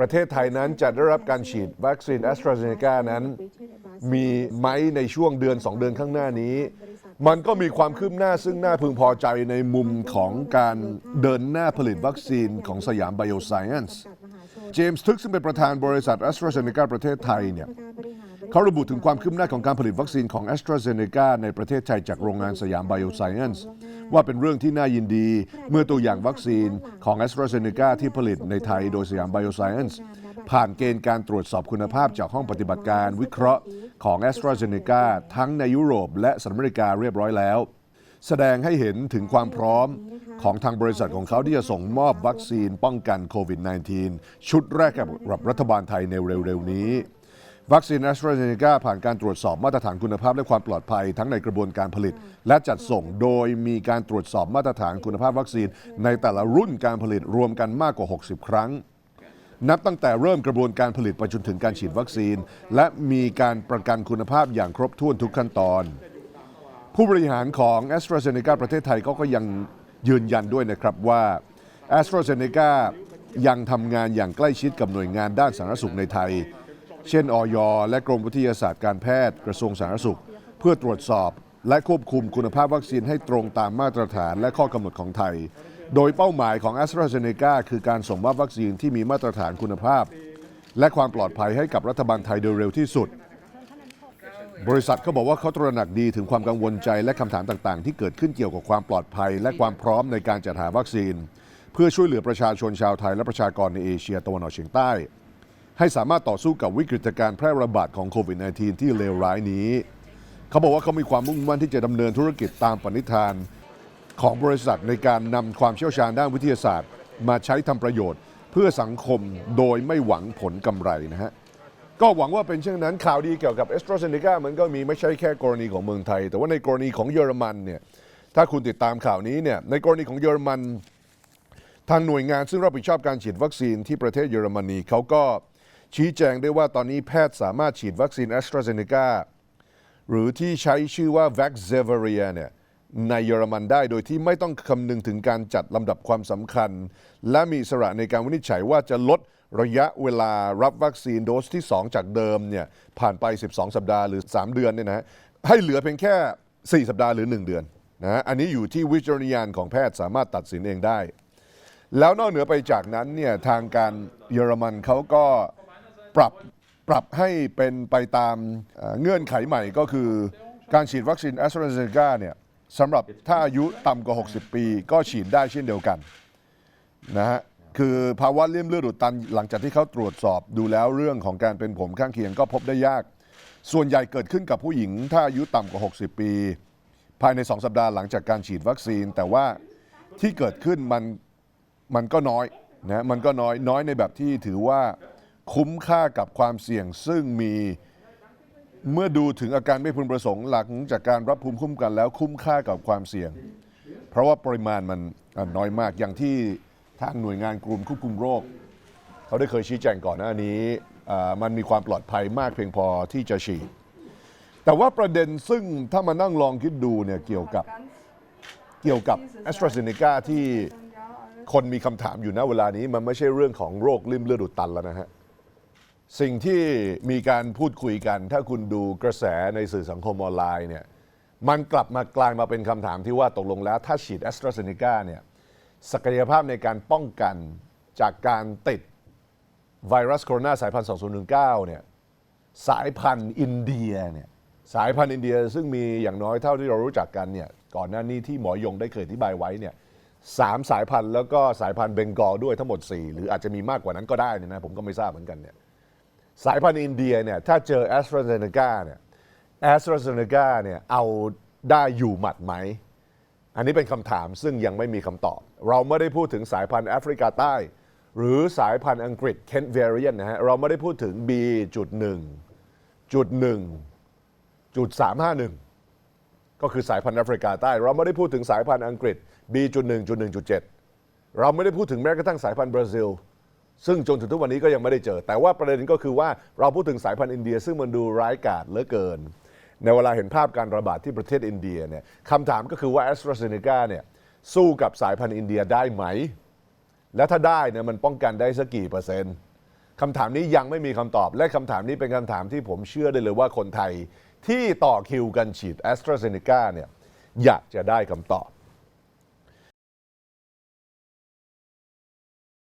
ประเทศไทยนั้นจะได้รับการฉีดวัคซีนแอสตราเซเนกานั้น มีไหมในช่วงเดือน 2 เดือนข้างหน้านี้ มันก็มีความคืบหน้าซึ่งน่าพึงพอใจในมุมของการเดินหน้าผลิตวัคซีนของสยามไบโอไซเอนซ์เจมส์ทึกซึ่งเป็นประธานบริษัทแอสตราเซเนกาประเทศไทยเนี่ย เขาระบุถึงความคืบหน้าของการผลิตวัคซีนของ a s t r a z เซ e c a ในประเทศไทยจากโรงงานสยามไบโอไซเอนซ์ว่าเป็นเรื่องที่น่ายินดี เมื่อตัวอย่างวัคซีนของ a s t r a z เซ e c a ที่ผลิตในไทยโดยสยามไบโอไซเอนซ์ผ่านเกณฑ์การตรวจสอบคุณภาพจากห้องปฏิบัติการวิเคราะห์ของ a s t r a z เซ e c a ทั้งในยุโรปและสหรัฐอเมริกาเรียบร้อยแล้ว แสดงให้เห็นถึงความพร้อมของทางบริษัทของเขาที่จะส่งมอบวัคซีนป้องกันโควิด -19 ชุดแรกกับรัฐบาลไทยในเร็วๆนี้ วัคซีนแอสตราเซเนกาผ่านการตรวจสอบมาตรฐานคุณภาพและความปลอดภัยทั้งในกระบวนการผลิต และจัดส่งโดยมีการตรวจสอบมาตรฐานคุณภาพวัคซีน ในแต่ละรุ่นการผลิตรวมกันมากกว่า 60 ครั้ง นับตั้งแต่เริ่มกระบวนการผลิตไปจนถึงการฉีดวัคซีน และมีการประกันคุณภาพอย่างครบถ้วนทุกขั้นตอน ผู้บริหารของ a s t r a z เซ e c a ประเทศไทยก็ก็ยังยืนยันด้วยนะครับว่า a s t r a z เซ e c a ยังทำงานอย่างใกล้ชิดกับหน่วยงานด้านสาธารณสุขในไทย เช่น อย และกรมวิทยาศาสตร์การแพทย์กระทรวงสาธารณสุข เพื่อตรวจสอบและควบคุมคุณภาพวัคซีนให้ตรงตามมาตรฐานและข้อกำหนดของไทย โดยเป้าหมายของ a s t r a z เซ e c a คือการส่งมอบวัคซีนที่มีมาตรฐานคุณภาพ และความปลอดภัยให้กับรัฐบาลไทยโดยเร็วที่สุด บริษัทเขาบอกว่าเขาตระหนักดีถึงความกังวลใจและคำถามต่างๆ ที่เกิดขึ้นเกี่ยวกับความปลอดภัย และความพร้อมในการจัดหาวัคซีน เพื่อช่วยเหลือประชาชนชาวไทยและประชากรในเอเชียตะวันออกเฉียงใต้ ให้สามารถต่อสู้กับวิกฤตการณ์แพร่ระบาดของโควิด -19 ที่เลวร้ายนี้ เขาบอกว่าเขามีความมุ่งมั่นที่จะดำเนินธุรกิจตามปณิธาน ของบริษัทในการนำความเชี่ยวชาญด้านวิทยาศาสตร์ มาใช้ทำประโยชน์เพื่อสังคมโดยไม่หวังผลกำไรนะฮะ ก็หวังว่าเป็นเช่นนั้นข่าวดีเกี่ยวกับเอสโตรเซเนกามันก็มีไม่ใช่แค่กรณีของเมืองไทย แต่ว่าในกรณีของเยอรมันเนี่ยถ้าคุณติดตามข่าวนี้เนี่ยในกรณีของเยอรมัน ทางหน่วยงานซึ่งรับผิดชอบการฉีดวัคซีนที่ประเทศเยอรมนีเขาก็ ชี้แจงได้ว่าตอนนี้แพทย์สามารถฉีดวัคซีนแอสตราเซเนกาหรือที่ใช้ชื่อว่า v a x z e v e r i a เนี่ยในเยอรมันได้โดยที่ไม่ต้องคำนึงถึงการจัดลำดับความสำคัญ และมีอิสระในการวินิจฉัยว่าจะลดระยะเวลารับวัคซีนโดสที่ 2 จากเดิมเนี่ยผ่านไป 12 สัปดาห์หรือ 3 เดือนเนี่ยนะให้เหลือเพียงแค่ 4 สัปดาห์หรือ 1 เดือนนะอันนี้อยู่ที่วิจารณญาณของแพทย์สามารถตัดสินเองได้ แล้วนอกเหนือไปจากนั้นเนี่ยทางการเยอรมันเขาก็ ปรับปรับให้เป็นไปตามเอ่อเงื่อนไขใหม่ก็คือ การฉีดวัคซีนแอสตราเซเนกาเนี่ยสำหรับถ้าอายุต่ำกว่า 60 ปี ก็ฉีดได้เช่นเดียวกันนะฮะคือภาวะเลี่ยมเลือดอุดตันหลังจากที่เขาตรวจสอบดูแล้วเรื่องของการเป็นผมข้างเคียงก็พบได้ยาก ส่วนใหญ่เกิดขึ้นกับผู้หญิง ถ้าอายุต่ำกว่า 60 ปี ภายใน 2 สัปดาห์หลังจากการฉีดวัคซีน แต่ว่าที่เกิดขึ้นมัน มันก็น้อยนะมันก็น้อยน้อยในแบบที่ถือว่า คุ้มค่ากับความเสี่ยงซึ่งมีเมื่อดูถึงอาการไม่พึงประสงค์หลังจากการรับภูมิคุ้มกันแล้วคุ้มค่ากับความเสี่ยง เพราะว่าปริมาณมันน้อยมากอย่างที่ทางหน่วยงานกลุ่มควบคุมโรค เขาได้เคยชี้แจงก่อนหน้านี้มันมีความปลอดภัยมากเพียงพอที่จะฉีด แต่ว่าประเด็นซึ่งถ้ามานั่งลองคิดดูเนี่ยเกี่ยวกับเกี่ยวกับ a s t r a z เซ e c a ที่คนมีคำถามอยู่ณเวลานี้มันไม่ใช่เรื่องของโรคลิ่มเลือดอุดตันแล้วนะฮะ สิ่งที่มีการพูดคุยกัน ถ้าคุณดูกระแสในสื่อสังคมออนไลน์เนี่ยมันกลับมากลายมาเป็นคำถามที่ว่าตกลงแล้ว ถ้าฉีดแอสตราเซเนกาเนี่ยศักยภาพในการป้องกันจากการติดไวรัสโคโรนาสายพันธุ์ 2019 เนี่ยสายพันธุ์อินเดียเนี่ยสายพันธุ์อินเดียซึ่งมีอย่างน้อยเท่าที่เรารู้จักกันเนี่ยก่อนหน้านี้ที่หมอยงได้เคยอธิบายไว้เนี่ยสามสายพันธุ์แล้วก็สายพันธุ์เบงกอลด้วยทั้งหมด 4 หรืออาจจะมีมากกว่านั้นก็ได้เนยนะผมก็ไม่ทราบเหมือนกันเนี่ย สายพันธุ์อินเดียเนี่ยถ้าเจอแอสตราเซเนกาเนี่ยแอสตราเซเนกาเนี่ยเอาได้อยู่หมัดไหม อันนี้เป็นคำถามซึ่งยังไม่มีคำตอบ เราไม่ได้พูดถึงสายพันธุ์แอฟริกาใต้ หรือสายพันธุ์อังกฤษ Kent variant นะฮะเราไม่ได้พูดถึง B จุดหนึ่งจุดหนึ่งจุดสามห้าหนึ่งก็คือสายพันธุ์แอฟริกาใต้ เราไม่ได้พูดถึงสายพันธุ์อังกฤษ B จุดหนึ่งจุดหนึ่งจุดเจ็ดเราไม่ได้พูดถึงแม้กระทั่งสายพันธุ์บราซิล ซึ่งจนถึงทุกวันนี้ก็ยังไม่ได้เจอ แต่ว่าประเด็นก็คือว่าเราพูดถึงสายพันธุ์อินเดีย ซึ่งมันดูร้ายกาจเหลือเกิน ในเวลาเห็นภาพการระบาดที่ประเทศอินเดียเนี่ยคำถามก็คือว่าแอสตราเซเนกาเนี่ยสู้กับสายพันธุ์อินเดียได้ไหม และถ้าได้เนี่ยมันป้องกันได้สักกี่เปอร์เซ็นต์คำถามนี้ยังไม่มีคำตอบ และคำถามนี้เป็นคำถามที่ผมเชื่อได้เลยว่าคนไทยที่ต่อคิวกันฉีดแอสตราเซเนกาเนี่ยอยากจะได้คำตอบ